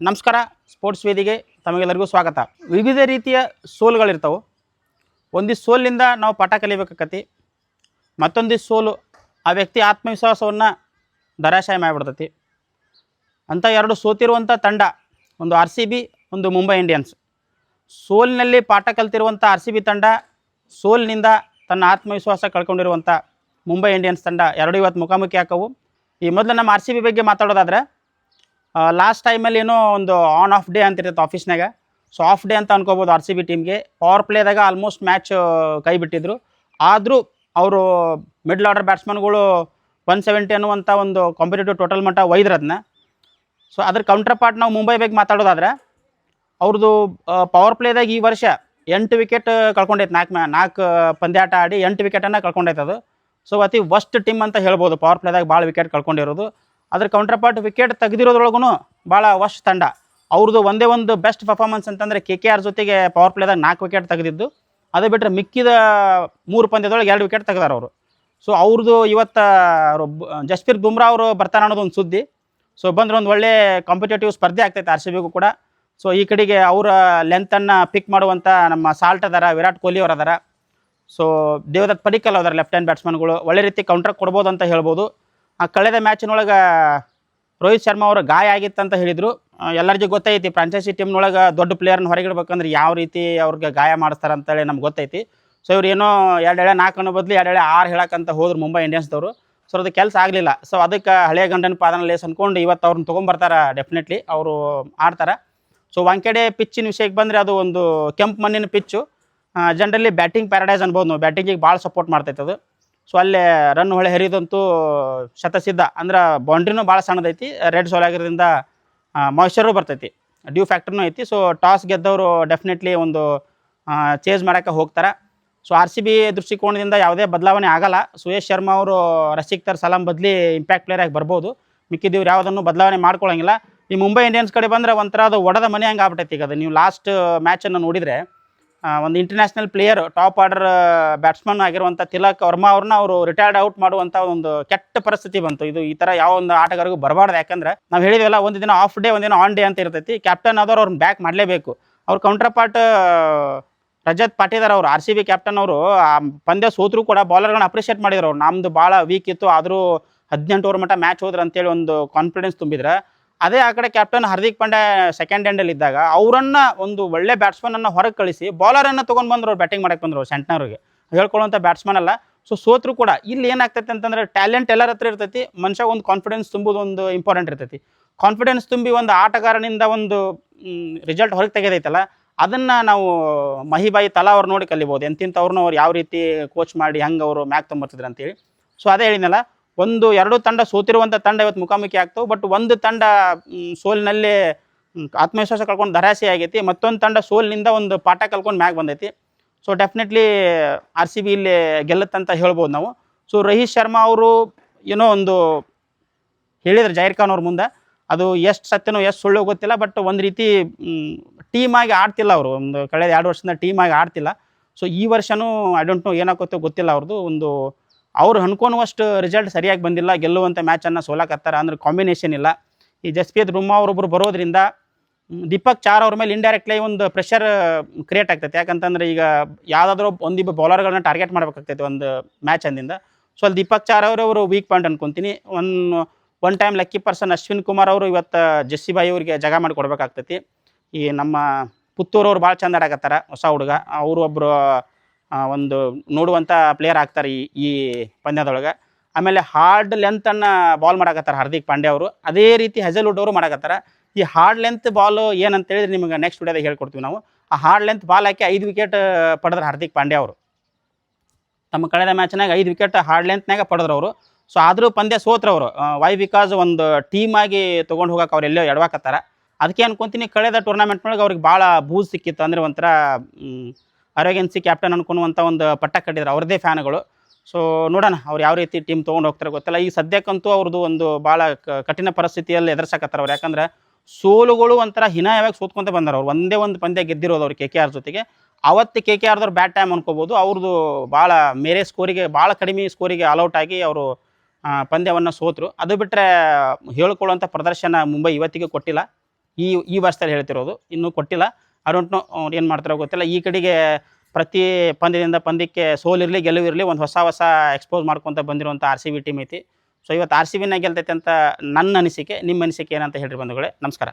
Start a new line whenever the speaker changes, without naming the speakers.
ನಮಸ್ಕಾರ. ಸ್ಪೋರ್ಟ್ಸ್ ವೇದಿಗೆ ತಮಗೆಲ್ಲರಿಗೂ ಸ್ವಾಗತ. ವಿವಿಧ ರೀತಿಯ ಸೋಲ್ಗಳಿರ್ತಾವೆ. ಒಂದಿಷ್ಟು ಸೋಲಿನಿಂದ ನಾವು ಪಾಠ ಕಲಿಬೇಕಾಕತಿ ಮತ್ತೊಂದು ಸೋಲು ಆ ವ್ಯಕ್ತಿ ಆತ್ಮವಿಶ್ವಾಸವನ್ನು ಧರಾಶಾಯ ಮಾಡಿಬಿಡ್ತೈತಿ. ಅಂಥ ಎರಡು ಸೋತಿರುವಂಥ ತಂಡ, ಒಂದು ಆರ್ ಒಂದು ಮುಂಬೈ ಇಂಡಿಯನ್ಸ್. ಸೋಲಿನಲ್ಲಿ ಪಾಠ ಕಲ್ತಿರುವಂಥ ಆರ್ ಸಿ ತಂಡ, ಸೋಲಿನಿಂದ ತನ್ನ ಆತ್ಮವಿಶ್ವಾಸ ಕಳ್ಕೊಂಡಿರುವಂಥ ಮುಂಬೈ ಇಂಡಿಯನ್ಸ್ ತಂಡ ಎರಡು ಇವತ್ತು ಮುಖಾಮುಖಿ ಹಾಕವು. ಈ ಮೊದಲು ನಮ್ಮ ಆರ್ ಸಿ ಬಿ ಬಗ್ಗೆ ಮಾತಾಡೋದಾದ್ರೆ ಲಾಸ್ಟ್ ಟೈಮಲ್ಲಿ ಏನೋ ಒಂದು ಆನ್ ಆಫ್ ಡೇ ಅಂತ ಇರ್ತೈತೆ ಆಫೀಸ್ನಾಗ ಸೊ ಆಫ್ ಡೇ ಅಂತ ಅನ್ಕೋಬೋದು ಆರ್ ಸಿ ಬಿ ಟೀಮ್ಗೆ ಪವರ್ ಪ್ಲೇದಾಗ ಆಲ್ಮೋಸ್ಟ್ ಮ್ಯಾಚ್ ಕೈ ಬಿಟ್ಟಿದ್ರು. ಆದರೂ ಅವರು ಮಿಡ್ಲ್ ಆರ್ಡರ್ ಬ್ಯಾಟ್ಸ್ಮನ್ಗಳು ಒನ್ ಸೆವೆಂಟಿ ಅನ್ನುವಂಥ ಒಂದು ಕಾಂಪಿಟೇಟಿವ್ ಟೋಟಲ್ ಮಟ್ಟ ಒಯ್ದ್ರು ಅದನ್ನ ಸೊ ಅದ್ರ ಕೌಂಟರ್ ಪಾರ್ಟ್ ನಾವು ಮುಂಬೈ ಬಗ್ಗೆ ಮಾತಾಡೋದಾದ್ರೆ ಅವ್ರದ್ದು ಪವರ್ ಪ್ಲೇದಾಗ ಈ ವರ್ಷ ಎಂಟು ವಿಕೆಟ್ ಕಳ್ಕೊಂಡೈತೆ. ನಾಲ್ಕು ಮ್ಯಾ, ನಾಲ್ಕು ಪಂದ್ಯಾಟ ಆಡಿ ಎಂಟು ವಿಕೆಟನ್ನು ಕಳ್ಕೊಂಡೈತೆ ಅದು. ಸೊ ಅತಿ ವಸ್ಟ್ ಟೀಮ್ ಅಂತ ಹೇಳ್ಬೋದು. ಪವರ್ ಪ್ಲೇದಾಗ ಭಾಳ ವಿಕೆಟ್ ಕಳ್ಕೊಂಡಿರೋದು. ಅದ್ರ ಕೌಂಟರ್ ಪಾರ್ಟ್ ವಿಕೆಟ್ ತೆಗೆದಿರೋದ್ರೊಳಗೂ ಭಾಳ ವಶ್ ತಂಡ. ಅವ್ರದ್ದು ಒಂದೇ ಒಂದು ಬೆಸ್ಟ್ ಪರ್ಫಾರ್ಮೆನ್ಸ್ ಅಂತಂದರೆ ಕೆ ಕೆ ಆರ್ ಜೊತೆಗೆ ಪವರ್ ಪ್ಲೇದಾಗ ನಾಲ್ಕು ವಿಕೆಟ್ ತೆಗೆದಿದ್ದು. ಅದೇ ಬಿಟ್ಟರೆ ಮಿಕ್ಕಿದ ಮೂರು ಪಂದ್ಯದೊಳಗೆ ಎರಡು ವಿಕೆಟ್ ತೆಗೆದಾರ ಅವರು. ಸೊ ಅವ್ರದ್ದು ಇವತ್ತು ಜಸ್ಪೀರ್ ಬುಮ್ರಾ ಅವರು ಬರ್ತಾರೆ ಅನ್ನೋದು ಒಂದು ಸುದ್ದಿ. ಸೊ ಬಂದ್ರೆ ಒಂದು ಒಳ್ಳೆ ಕಾಂಪಿಟೇಟಿವ್ ಸ್ಪರ್ಧೆ ಆಗ್ತೈತೆ ಆರ್ ಸಿ ಬಿಗೂ ಕೂಡ. ಸೊ ಈ ಕಡೆಗೆ ಅವರ ಲೆಂತನ್ನು ಪಿಕ್ ಮಾಡುವಂಥ ನಮ್ಮ ಸಾಲ್ಟ್ ಅದಾರ, ವಿರಾಟ್ ಕೊಹ್ಲಿ ಅವ್ರು ಅದಾರ. ಸೊ ದೇವದತ್ ಪಡಿಕಲ್ ಅವರ ಲೆಫ್ಟ್ ಹ್ಯಾಂಡ್ ಬ್ಯಾಟ್ಸ್ಮನ್ಗಳು ಒಳ್ಳೆ ರೀತಿ ಕೌಂಟರ್ ಕೊಡ್ಬೋದು ಅಂತ ಹೇಳ್ಬೋದು. ಕಳೆದ ಮ್ಯಾಚಿನೊಳಗೆ ರೋಹಿತ್ ಶರ್ಮಾ ಅವರು ಗಾಯ ಆಗಿತ್ತು ಅಂತ ಹೇಳಿದರು ಎಲ್ಲರಿಗೂ ಗೊತ್ತೈತಿ ಫ್ರಾಂಚೈಸಿ ಟೀಮ್ನೊಳಗೆ ದೊಡ್ಡ ಪ್ಲೇಯರ್ನ ಹೊರಗಿಡ್ಬೇಕಂದ್ರೆ ಯಾವ ರೀತಿ ಅವ್ರಿಗೆ ಗಾಯ ಮಾಡಿಸ್ತಾರೆ ಅಂತೇಳಿ ನಮ್ಗೆ ಗೊತ್ತೈತಿ. ಸೊ ಇವ್ರು ಏನೋ ಎರಡು ಎಳೆ ನಾಲ್ಕು ಅನ್ನೋ ಬದಲು ಎರಡು ಎಳೆ ಆರು ಹೇಳಕ್ಕಂತ ಹೋದ್ರು ಮುಂಬೈ ಇಂಡಿಯನ್ಸ್ದವರು. ಸೊ ಅದು ಕೆಲಸ ಆಗಲಿಲ್ಲ. ಸೊ ಅದಕ್ಕೆ ಹಳೆಯ ಗಂಡನ ಪಾದನ ಲೇಸ್ ಅಂದ್ಕೊಂಡು ಇವತ್ತು ಅವ್ರನ್ನ ತೊಗೊಂಬರ್ತಾರೆ ಡೆಫಿನೆಟ್ಲಿ ಅವರು ಆಡ್ತಾರೆ. ಸೊ ವಾಂಕೆಡೆ ಪಿಚ್ಚಿನ ವಿಷಯಕ್ಕೆ ಬಂದರೆ ಅದು ಒಂದು ಕೆಂಪು ಮಣ್ಣಿನ ಪಿಚ್ಚು ಜನರಲಿ ಬ್ಯಾಟಿಂಗ್ ಪ್ಯಾರಡೈಸ್ ಅನ್ಬೋದು ನಾವು. ಬ್ಯಾಟಿಂಗಿಗೆ ಭಾಳ ಸಪೋರ್ಟ್ ಮಾಡ್ತೈತೆ ಅದು. ಸೊ ಅಲ್ಲಿ ರನ್ ಹೊಳೆ ಹರಿದಂತೂ ಶತಸಿದ್ಧ. ಅಂದ್ರೆ ಬೌಂಡ್ರಿನೂ ಭಾಳ ಸಣ್ಣದೈತಿ. ರೆಡ್ ಸೋಲ್ ಆಗಿರೋದ್ರಿಂದ ಮಾಯ್ಶ್ಚರು ಬರ್ತೈತಿ. ಡ್ಯೂ ಫ್ಯಾಕ್ಟ್ರಿನೂ ಐತಿ. ಸೊ ಟಾಸ್ ಗೆದ್ದವರು ಡೆಫಿನೆಟ್ಲಿ ಒಂದು ಚೇಂಜ್ ಮಾಡೋಕ್ಕೆ ಹೋಗ್ತಾರೆ. ಸೊ ಆರ್ ಸಿ ಬಿ ದೃಷ್ಟಿಕೋನದಿಂದ ಯಾವುದೇ ಬದಲಾವಣೆ ಆಗಲ್ಲ. ಸುಯೇಶ್ ಶರ್ಮಾ ಅವರು ರಸಿಕ್ತರ್ ಸಲಾಂ ಬದಲಿ ಇಂಪ್ಯಾಕ್ಟ್ ಪ್ಲೇಯರ್ ಆಗಿ ಬರ್ಬೋದು. ಮಿಕ್ಕಿದವ್ರು ಯಾವುದನ್ನು ಬದಲಾವಣೆ ಮಾಡ್ಕೊಳ್ಳೋಂಗಿಲ್ಲ ಈ ಮುಂಬೈ ಇಂಡಿಯನ್ಸ್ ಕಡೆ ಬಂದರೆ ಒಂಥರ ಅದು ಒಡದ ಮನೆ ಹಂಗೆ ಆಗ್ಬಿಟ್ಟೈತಿ ಈಗ ಅದು. ನೀವು ಲಾಸ್ಟ್ ಮ್ಯಾಚನ್ನು ನೋಡಿದರೆ ಒಂದು international player top order batsman ಆಗಿರುವಂಥ ತಿಲಕ್ ವರ್ಮಾ ಅವ್ರನ್ನ ಅವರು ರಿಟೈರ್ಡ್ ಔಟ್ ಮಾಡುವಂಥ ಒಂದು ಕೆಟ್ಟ ಪರಿಸ್ಥಿತಿ ಬಂತು. ಇದು ಈ ಥರ ಯಾವ ಒಂದು ಆಟಗಾರಿಗೂ ಬರಬಾರ್ದು. ಯಾಕಂದ್ರೆ ನಾವು ಹೇಳಿದ್ವಲ್ಲ ಒಂದು ದಿನ ಆಫ್ ಡೇ ಒಂದಿನ ಆನ್ ಡೇ ಅಂತ ಇರ್ತೈತಿ. ಕ್ಯಾಪ್ಟನ್ ಆದವ್ರು ಅವ್ರನ್ನ ಬ್ಯಾಕ್ ಮಾಡಲೇಬೇಕು. ಅವ್ರ ಕೌಂಟರ್ ಪಾರ್ಟ್ ರಜತ್ ಪಾಟೀದಾರ್ ಅವರು ಆರ್ ಸಿ ಬಿ ಕ್ಯಾಪ್ಟನ್ ಅವರು, ಆ, ಪಂದ್ಯ ಸೋತ್ರೂ ಕೂಡ ಬಾಲರ್ಗಳನ್ನ ಅಪ್ರಿಷಿಯೇಟ್ ಮಾಡಿದ್ರು ಅವ್ರು. ನಮ್ದು ಭಾಳ ವೀಕ್ ಇತ್ತು, ಆದರೂ ಹದಿನೆಂಟು ಓವರ್ ಮಟ್ಟ ಮ್ಯಾಚ್ ಹೋದ್ರ ಅಂತೇಳಿ ಒಂದು ಕಾನ್ಫಿಡೆನ್ಸ್ ತುಂಬಿದ್ರೆ ಅದೇ ಆ ಕಡೆ ಕ್ಯಾಪ್ಟನ್ ಹಾರ್ದಿಕ್ ಪಾಂಡೆ ಸೆಕೆಂಡ್ ಎಂಡಲ್ಲಿ ಇದ್ದಾಗ ಅವರನ್ನ ಒಂದು ಒಳ್ಳೆ ಬ್ಯಾಟ್ಸ್ಮನ್ ಅನ್ನ ಹೊರಗೆ ಕಳಿಸಿ ಬೌಲರನ್ನು ತೊಗೊಂಡು ಬಂದ್ರು ಅವ್ರು ಬ್ಯಾಟಿಂಗ್ ಮಾಡಕ್ಕೆ ಬಂದ್ರು ಸೆಂಟ್ನವ್ರಿಗೆ ಹೇಳ್ಕೊಳ್ಳುವಂಥ ಬ್ಯಾಟ್ಸ್ಮನ್ ಅಲ್ಲ. ಸೊ ಸೋತ್ರು ಕೂಡ ಇಲ್ಲಿ ಏನಾಗ್ತೈತೆ ಅಂತಂದ್ರೆ ಟ್ಯಾಲೆಂಟ್ ಎಲ್ಲರ ಹತ್ರ ಇರ್ತೈತಿ, ಮನುಷ್ಯ ಒಂದು ಕಾನ್ಫಿಡೆನ್ಸ್ ತುಂಬುದು ಒಂದು ಇಂಪಾರ್ಟೆಂಟ್ ಇರ್ತೈತಿ. ಕಾನ್ಫಿಡೆನ್ಸ್ ತುಂಬಿ ಒಂದು ಆಟಗಾರನಿಂದ ಒಂದು ರಿಸಲ್ಟ್ ಹೊರಗೆ ತೆಗೆದೈತಲ್ಲ, ಅದನ್ನ ನಾವು ಮಹಿಬಾಯಿ ತಲಾ ಅವ್ರು ನೋಡಿ ಕಲಿಬೋದು ಎಂತಿಂಥವ್ರನ್ನ ಅವ್ರು ಯಾವ ರೀತಿ ಕೋಚ್ ಮಾಡಿ, ಹೆಂಗೆ ಅವರು ಮ್ಯಾಕ್ ತೊಂಬರ್ತಿದ್ರು ಅಂತೇಳಿ. ಸೊ ಅದೇ ಹೇಳಿದ್ನಲ್ಲ ಒಂದು, ಎರಡು ತಂಡ ಸೋತಿರುವಂಥ ತಂಡ ಇವತ್ತು ಮುಖಾಮುಖಿ ಆಗ್ತವೆ. ಬಟ್ ಒಂದು ತಂಡ ಸೋಲ್ನಲ್ಲಿ ಆತ್ಮವಿಶ್ವಾಸ ಕಳ್ಕೊಂಡು ಧರಾಸೆ ಆಗೈತಿ. ಮತ್ತೊಂದು ತಂಡ ಸೋಲಿನಿಂದ ಒಂದು ಪಾಠ ಕಲ್ಕೊಂಡು ಮ್ಯಾಗ್ ಬಂದೈತಿ. So definitely R C B ಇಲ್ಲಿ ಗೆಲ್ಲತ್ತಂತ ಹೇಳ್ಬೋದು ನಾವು. ಸೊ ರೋಹಿತ್ ಶರ್ಮಾ ಅವರು ಏನೋ ಒಂದು ಹೇಳಿದ್ರು ಜೈರ್ ಖಾನ್ ಅವ್ರ ಮುಂದೆ. ಅದು ಎಷ್ಟು ಸತ್ಯನೋ, ಎಷ್ಟು ಸುಳ್ಳು ಗೊತ್ತಿಲ್ಲ. ಬಟ್ ಒಂದು ರೀತಿ ಟೀಮಾಗಿ ಆಡ್ತಿಲ್ಲ ಅವರು. ಒಂದು ಕಳೆದ ಎರಡು ವರ್ಷದಿಂದ ಟೀಮಾಗಿ ಆಡ್ತಿಲ್ಲ. ಸೊ ಈ ವರ್ಷನೂ ಐ ಡೋಂಟ್ ನೋ ಏನಾಗುತ್ತೋ ಗೊತ್ತಿಲ್ಲ ಅವ್ರದ್ದು ಒಂದು ಅವ್ರು ಅನ್ಕೊಳುವಷ್ಟು ರಿಸಲ್ಟ್ ಸರಿಯಾಗಿ ಬಂದಿಲ್ಲ ಗೆಲ್ಲುವಂಥ ಮ್ಯಾಚನ್ನು ಸೋಲಕತ್ತಾರ ಅಂದ್ರೆ ಕಾಂಬಿನೇಷನ್ ಇಲ್ಲ. ಈ ಜಸ್ಪ್ರೀತ್ ಬುಮ್ರಾ ಅವರೊಬ್ಬರು ಬರೋದ್ರಿಂದ ದೀಪಕ್ ಚಾರ್ ಅವ್ರ ಮೇಲೆ ಇಂಡೈರೆಕ್ಟ್ಲಿ ಒಂದು ಪ್ರೆಷರ್ ಕ್ರಿಯೇಟ್ ಆಗ್ತೈತೆ. ಯಾಕಂತಂದ್ರೆ ಈಗ ಯಾವುದಾದ್ರೂ ಒಂದಿಬ್ಬ ಬೌಲರ್ಗಳನ್ನ ಟಾರ್ಗೆಟ್ ಮಾಡ್ಬೇಕಾಗ್ತೈತೆ ಒಂದು ಮ್ಯಾಚ್ ಅಂದಿಂದ. ಸೊ ಅಲ್ಲಿ ದೀಪಕ್ ಚಾರ್ ಅವರು ಅವರು ವೀಕ್ ಪಾಯಿಂಟ್ ಅನ್ಕೊಂತೀನಿ. One one time lucky person Ashwin Kumar ಅವರು ಇವತ್ತು ಜಸ್ಸಿ ಬಾಯಿ ಅವರಿಗೆ ಜಗ ಮಾಡಿ ಕೊಡ್ಬೇಕಾಗ್ತೈತಿ. ಈ ನಮ್ಮ ಪುತ್ತೂರವ್ರು ಭಾಳ ಚಂದ ಆಡಕತ್ತಾರ, ಹೊಸ ಹುಡುಗ. ಅವರು ಒಬ್ಬರು ಒಂದು ನೋಡುವಂಥ ಪ್ಲೇಯರ್ ಆಗ್ತಾರೆ ಈ ಈ ಪಂದ್ಯದೊಳಗೆ. ಆಮೇಲೆ ಹಾರ್ಡ್ ಲೆಂತನ್ನು ಬಾಲ್ ಮಾಡಕತ್ತಾರ ಹಾರ್ದಿಕ್ ಪಾಂಡ್ಯ ಅವರು. ಅದೇ ರೀತಿ ಹೆಜಲ್ವುಡ್ ಅವರು ಮಾಡಾಕತ್ತಾರೆ. ಈ ಹಾರ್ಡ್ ಲೆಂತ್ ಬಾಲ್ ಏನಂತ ಹೇಳಿದ್ರೆ ನಿಮಗೆ ನೆಕ್ಸ್ಟ್ ವಿಡಿಯೋದಾಗ ಹೇಳ್ಕೊಡ್ತೀವಿ ನಾವು. ಆ ಹಾರ್ಡ್ ಲೆಂತ್ ಬಾಲ್ ಹಾಕಿ ಐದು ವಿಕೆಟ್ ಪಡೆದ್ರು ಹಾರ್ದಿಕ್ ಪಾಂಡ್ಯ ಅವರು. ತಮ್ಮ ಕಳೆದ ಮ್ಯಾಚ್ನಾಗ ಐದು ವಿಕೆಟ್ ಹಾರ್ಡ್ ಲೆಂತ್ನಾಗ ಪಡೆದ್ರು ಅವರು. ಸೊ ಆದರೂ ಪಂದ್ಯ ಸೋತ್ರ ಅವರು. ವೈ ಬಿಕಾಸ್ ಒಂದು ಟೀಮ್ ಆಗಿ ತೊಗೊಂಡು ಹೋಗಕ್ಕೆ ಅವ್ರು ಎಲ್ಲೋ ಎಡವಾಕತ್ತಾರ. ಅದಕ್ಕೆ ಅನ್ಕೊಂತೀನಿ ಕಳೆದ ಟೂರ್ನಮೆಂಟ್ನೊಳಗೆ ಅವ್ರಿಗೆ ಭಾಳ ಬೂಸ್ ಸಿಕ್ಕಿತ್ತು ಅಂದರೆ ಒಂಥರ ಅರೋಗೆನ್ಸಿ ಕ್ಯಾಪ್ಟನ್ ಅನ್ಕೊಳುವಂಥ ಒಂದು ಪಟ್ಟ ಕಟ್ಟಿದ್ರು. ಅವ್ರದ್ದೇ ಫ್ಯಾನ್ಗಳು. ಸೊ ನೋಡೋಣ ಅವ್ರು ಯಾವ ರೀತಿ ಟೀಮ್ ತೊಗೊಂಡು ಹೋಗ್ತಾರೆ ಗೊತ್ತಿಲ್ಲ. ಈಗ ಸದ್ಯಕ್ಕಂತೂ ಅವ್ರದ್ದು ಒಂದು ಭಾಳ ಕಠಿಣ ಪರಿಸ್ಥಿತಿಯಲ್ಲಿ ಎದುರ್ಸಕತ್ತಾರ ಅವ್ರು. ಯಾಕಂದ್ರೆ ಸೋಲುಗಳು ಒಂಥರ ಹಿನಾಯವಾಗಿ ಸೋತ್ಕೊಂತ ಬಂದಾರ ಅವ್ರು. ಒಂದೇ ಒಂದು ಪಂದ್ಯ ಗೆದ್ದಿರೋದು ಅವ್ರು ಕೆ ಕೆ ಆರ್ ಜೊತೆಗೆ. ಅವತ್ತು ಕೆ ಕೆ ಆರ್ದವ್ರು ಬ್ಯಾಟ್ ಟೈಮ್ ಅನ್ಕೋಬೋದು. ಅವ್ರದ್ದು ಭಾಳ ಮೇರೆ ಸ್ಕೋರಿಗೆ ಭಾಳ ಕಡಿಮೆ ಸ್ಕೋರಿಗೆ ಆಲ್ಔಟ್ ಆಗಿ ಅವರು ಪಂದ್ಯವನ್ನು ಸೋತರು. ಅದು ಬಿಟ್ಟರೆ ಹೇಳ್ಕೊಳ್ಳುವಂಥ ಪ್ರದರ್ಶನ ಮುಂಬೈ ಇವತ್ತಿಗೆ ಕೊಟ್ಟಿಲ್ಲ. ಈ ಈ ವರ್ಷದಲ್ಲಿ ಹೇಳ್ತಿರೋದು. ಇನ್ನೂ ಕೊಟ್ಟಿಲ್ಲ. ಐ ಡೋಂಟ್ ನೋ ಅವ್ರು ಏನು ಮಾಡ್ತಾರೋ ಗೊತ್ತಿಲ್ಲ. ಈ ಕಡೆಗೆ ಪ್ರತಿ ಪಂದ್ಯದಿಂದ ಪಂದ್ಯಕ್ಕೆ ಸೋಲಿರಲಿ ಗೆಲುವಿರಲಿ ಒಂದು ಹೊಸ ಹೊಸ ಎಕ್ಸ್ಪೋಸ್ ಮಾಡ್ಕೊತ ಬಂದಿರುವಂಥ ಆರ್ ಸಿ ಬಿ ಟೀಮ್ ಐತಿ. ಸೊ ಇವತ್ತು ಆರ್ ಸಿ ಬಿನ ಗೆಲ್ತೈತೆ ಅಂತ ನನ್ನ ಅನಿಸಿಕೆ, ನಿಮ್ಮ ಅನಿಸಿಕೆ ಏನಂತ ಹೇಳ್ರಿ ಬಂಧುಗಳೇ. ನಮಸ್ಕಾರ.